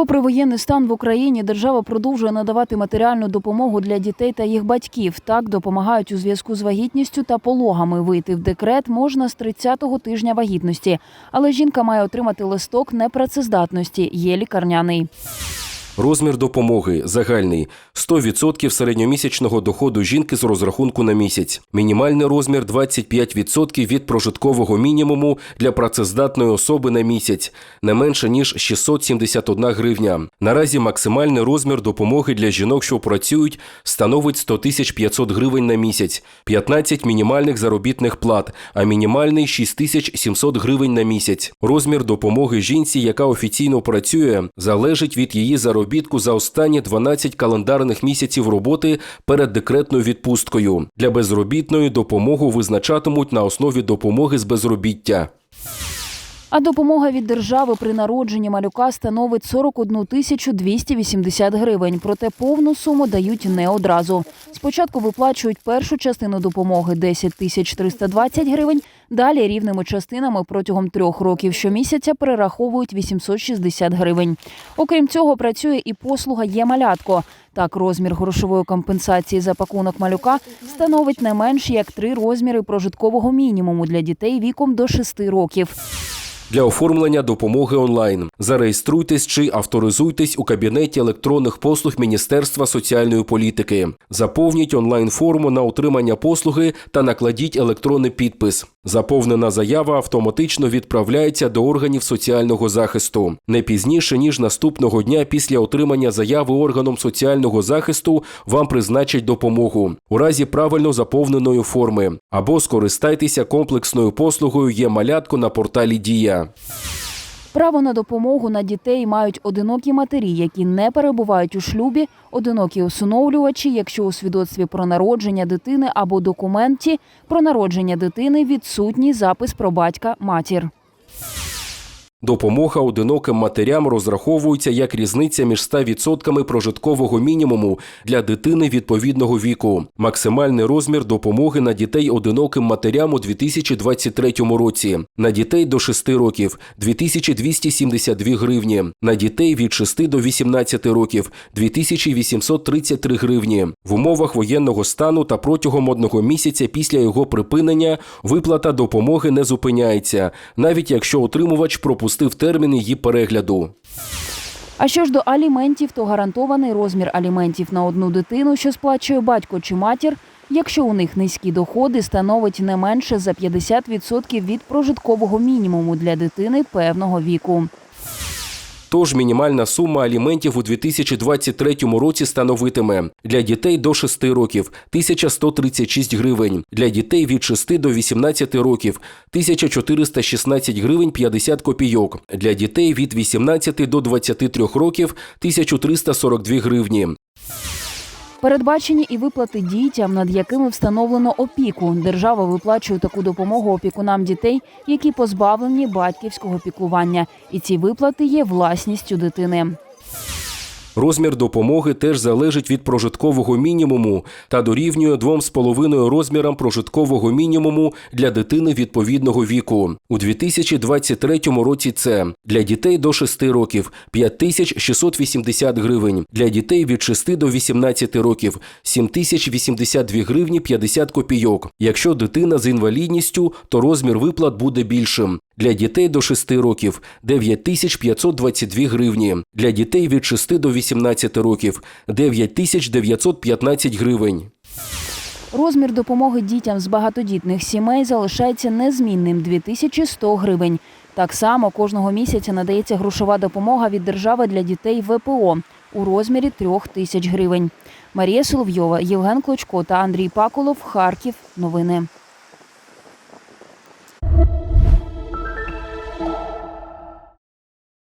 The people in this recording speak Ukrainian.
Попри воєнний стан в Україні, держава продовжує надавати матеріальну допомогу для дітей та їх батьків. Так допомагають у зв'язку з вагітністю та пологами. Вийти в декрет можна з 30-го тижня вагітності, але жінка має отримати листок непрацездатності. Є лікарняний. Розмір допомоги загальний 100% середньомісячного доходу жінки з розрахунку на місяць. Мінімальний розмір 25% від прожиткового мінімуму для працездатної особи на місяць, не менше ніж 671 гривня. Наразі максимальний розмір допомоги для жінок, що працюють, становить 100 тисяч 500 гривень на місяць, 15 мінімальних заробітних плат, а мінімальний 6 тисяч 700 гривень на місяць. Розмір допомоги жінці, яка офіційно працює, залежить від її заробітку за останні 12 календарних місяців роботи перед декретною відпусткою. Для безробітної допомогу визначатимуть на основі допомоги з безробіття. А допомога від держави при народженні малюка становить 41 тисячу 280 гривень. Проте повну суму дають не одразу. Спочатку виплачують першу частину допомоги 10 тисяч 320 гривень. Далі рівними частинами протягом трьох років щомісяця перераховують 860 гривень. Окрім цього, працює і послуга «Є малятко». Так, розмір грошової компенсації за пакунок малюка становить не менш як три розміри прожиткового мінімуму для дітей віком до 6 років. Для оформлення допомоги онлайн зареєструйтесь чи авторизуйтесь у кабінеті електронних послуг Міністерства соціальної політики. Заповніть онлайн-форму на отримання послуги та накладіть електронний підпис. Заповнена заява автоматично відправляється до органів соціального захисту. Не пізніше ніж наступного дня після отримання заяви органом соціального захисту вам призначать допомогу у разі правильно заповненої форми або скористайтеся комплексною послугою є малятко на порталі Дія. Право на допомогу на дітей мають одинокі матері, які не перебувають у шлюбі, одинокі усиновлювачі, якщо у свідоцтві про народження дитини або документі про народження дитини відсутній запис про батька матір. Допомога одиноким матерям розраховується як різниця між 100% прожиткового мінімуму для дитини відповідного віку. Максимальний розмір допомоги на дітей одиноким матерям у 2023 році. На дітей до 6 років 2272 гривні. На дітей від 6 до 18 років 2833 гривні. В умовах воєнного стану та протягом одного місяця після його припинення виплата допомоги не зупиняється, навіть якщо отримувач пропустив термін її перегляду. А що ж до аліментів, то гарантований розмір аліментів на одну дитину, що сплачує батько чи матір, якщо у них низькі доходи, становить не менше за 50% від прожиткового мінімуму для дитини певного віку. Тож мінімальна сума аліментів у 2023 році становитиме для дітей до 6 років 1136 гривень, для дітей від 6 до 18 років 1416 гривень 50 копійок, для дітей від 18 до 23 років 1342 гривні. Передбачені і виплати дітям, над якими встановлено опіку. Держава виплачує таку допомогу опікунам дітей, які позбавлені батьківського піклування. І ці виплати є власністю дитини. Розмір допомоги теж залежить від прожиткового мінімуму та дорівнює 2,5 розмірам прожиткового мінімуму для дитини відповідного віку. У 2023 році це для дітей до 6 років 5680 гривень, для дітей від 6 до 18 років 7082 гривні 50 копійок. Якщо дитина з інвалідністю, то розмір виплат буде більшим. Для дітей до 6 років 9522 гривні. Для дітей від 6 до 18 років 9915 гривень. Розмір допомоги дітям з багатодітних сімей залишається незмінним 2100 гривень. Так само кожного місяця надається грошова допомога від держави для дітей ВПО у розмірі 3 тисяч гривень. Марія Соловйова, Євген Клочко та Андрій Паколов. Харків. Новини.